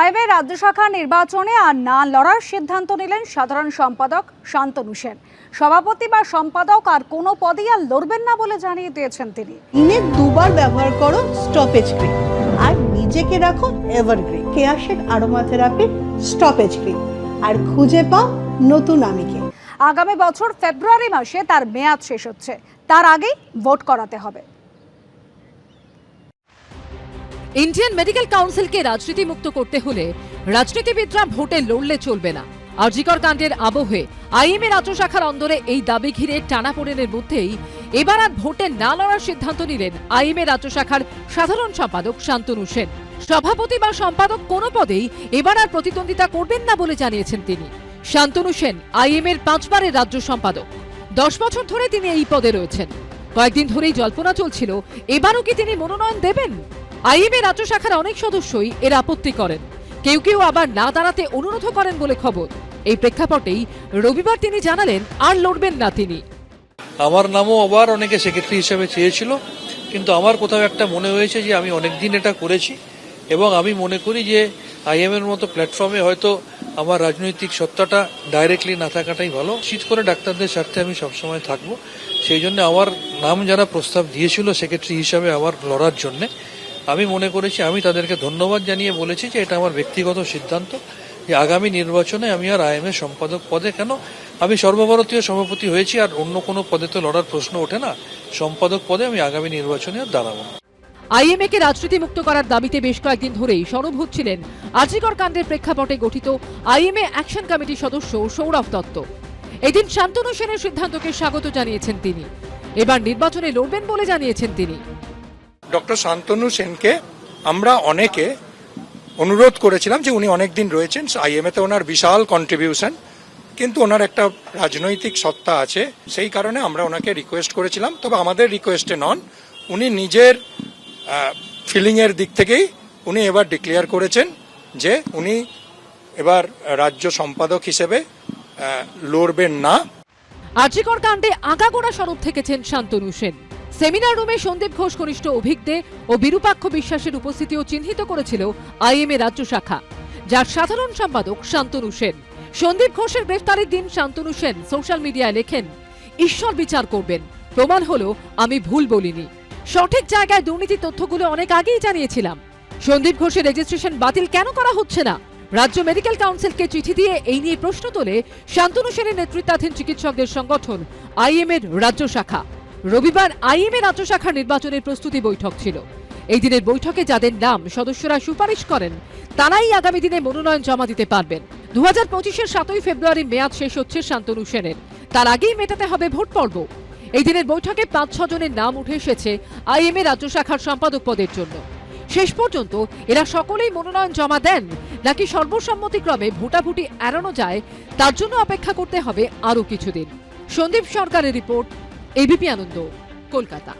আইবে রাজ্য শাখা নির্বাচনে আর না লড়ার সিদ্ধান্ত নিলেন সাধারণ সম্পাদক শান্তনু সেন। সভাপতি বা সম্পাদক আর কোনো পদই আর লড়বেন না বলে জানিয়ে দিয়েছেন তিনি। দিনে দুবার ব্যবহার করো স্টপেজ ক্রিম আর নিজেকে রাখো evergreen Keya Seth aroma therapy stop age cream আর খুঁজে পাও নতুন আমিকে। আগামী বছর ফেব্রুয়ারি মাসে তার মেয়াদ শেষ হচ্ছে। তার আগেই ভোট করাতে হবে। ইন্ডিয়ান মেডিকেল কাউন্সিলকে রাজনীতি মুক্ত করতে হলে রাজনীতিবিদরা ভোটে লড়লে চলবে না। আরজিকর কাণ্ডের আবহে আইএমএ রাজ্য শাখার অন্দরে এই দাবি ঘিরে টানাপোড়েনের মধ্যেই এবার আর ভোটে না লড়ার সিদ্ধান্ত নিলেন আইএমএ রাজ্য শাখার সাধারণ সম্পাদক শান্তনু সেন। সভাপতি বা সম্পাদক কোনো পদেই এবার আর প্রতিদ্বন্দ্বিতা করবেন না বলে জানিয়েছেন তিনি। শান্তনু সেন আইএমএর পাঁচবারের রাজ্য সম্পাদক। দশ বছর ধরে তিনি এই পদে রয়েছেন। কয়েকদিন ধরেই জল্পনা চলছিল, এবারও কি তিনি মনোনয়ন দেবেন? আইএমএ রাজ্য শাখার অনেক সদস্যই এর আপত্তি করেন। কেউ কেউ আবার না দাঁড়াতে অনুরোধ করেন বলে খবর। এই প্রেক্ষাপটেই রবিবার তিনি জানালেন, আর লড়বেন না তিনি। আমার নামও আবার অনেকে সেক্রেটারি হিসেবে চেয়েছিল, কিন্তু আমার কোথাও একটা মনে হয়েছে যে আমি অনেক দিন এটা করেছি এবং আমি মনে করি যে আইএম এর মতো প্ল্যাটফর্মে হয়তো আমার রাজনৈতিক সত্তাটা ডাইরেক্টলি না থাকাটাই ভালো। শীত করে ডাক্তারদের স্বার্থে আমি সবসময় থাকব। সেই জন্য আমার নাম যারা প্রস্তাব দিয়েছিল সেক্রেটারি হিসাবে আমার লড়ার জন্যে আমি মনে করেছি, আমি তাদেরকে ধন্যবাদ জানিয়ে বলেছি যে এটা আমার ব্যক্তিগত সিদ্ধান্ত যে আগামী নির্বাচনে আমি আর আইএম এর সম্পাদক পদে কেন? আমি সর্বভারতীয় সভাপতি হয়েছি আর অন্য কোনো পদে তো লড়ার প্রশ্ন ওঠে না। সম্পাদক পদে আমি আগামী নির্বাচনে আর দাঁড়াবো না। আইএমএ কে রাজনীতি মুক্ত করার দাবিতে বেশ কয়েকদিন ধরেই সরব হচ্ছিলেন আজিকর কাণ্ডের প্রেক্ষাপটে গঠিত আইএমএ অ্যাকশন কমিটির সদস্য সৌরভ দত্ত। এদিন শান্তনু সেনের সিদ্ধান্তকে স্বাগত জানিয়েছেন তিনি। এবার নির্বাচনে লড়বেন বলে জানিয়েছেন তিনি। ডক্টর শান্তনু সেনকে আমরা অনেকে অনুরোধ করেছিলাম যে উনি অনেকদিন রয়েছেন আইএমএ তে ওনার বিশাল কন্ট্রিবিউশন কিন্তু ওনার একটা রাজনৈতিক সত্তা আছে, সেই কারণে আমরা ওনাকে রিকোয়েস্ট করেছিলাম। তবে আমাদের রিকোয়েস্টে নন, উনি নিজের ফিলিং এর দিক থেকেই উনি এবার ডিক্লেয়ার করেছেন যে উনি এবার রাজ্য সম্পাদক হিসেবে লড়বেন না। আর্যিকর কাণ্ডে আগাগোড়া স্বরূপ থেকেছেন শান্তনু সেন। সেমিনার রুমে সন্দীপ ঘোষ ঘনিষ্ঠ অভিজ্ঞে ও বিরূপাক্ষ বিশ্বাসের উপস্থিতিও চিহ্নিত করেছিল আইএমএ রাজ্য শাখা, যার সাধারণ সম্পাদক শান্তনু সেন। সন্দীপ ঘোষের গ্রেফতারের দিন শান্তনু সেন সোশ্যাল মিডিয়ায় লেখেন, ঈশ্বর বিচার করবেন। প্রমাণ হলো, আমি ভুল বলিনি। সঠিক জায়গায় দুর্নীতি তথ্যগুলো অনেক আগেই জানিয়েছিলাম। সন্দীপ ঘোষের রেজিস্ট্রেশন বাতিল কেন করা হচ্ছে না? রাজ্য মেডিকেল কাউন্সিলকে চিঠি দিয়ে এই নিয়ে প্রশ্ন তোলে শান্তনু সেনের নেতৃত্বাধীন চিকিৎসকদের সংগঠন আইএম এর রাজ্য শাখা। রবিবার আইএম এর রাজ্য শাখার নির্বাচনের প্রস্তুতি বৈঠক ছিল। এই দিনের বৈঠকে যাদের নাম সদস্যরা সুপারিশ করেন, তারাই আগামী দিনে মনোনয়ন জমা দিতে পারবেন। দু হাজার পঁচিশের সাতই ফেব্রুয়ারি মেয়াদ শেষ হচ্ছে শান্তনু সেনের। তার আগেই মেটাতে হবে ভোট পর্ব। এই দিনের বৈঠকে পাঁচ ছ জনের নাম উঠে এসেছে আইএমএ রাজ্য শাখার সম্পাদক পদের জন্য। শেষ পর্যন্ত এরা সকলেই মনোনয়ন জমা দেন, নাকি সর্বসম্মতিক্রমে ভোটাভুটি এড়ানো যায়, তার জন্য অপেক্ষা করতে হবে আরও কিছুদিন। সন্দীপ সরকারের রিপোর্ট এবিপি আনন্দ কলকাতা।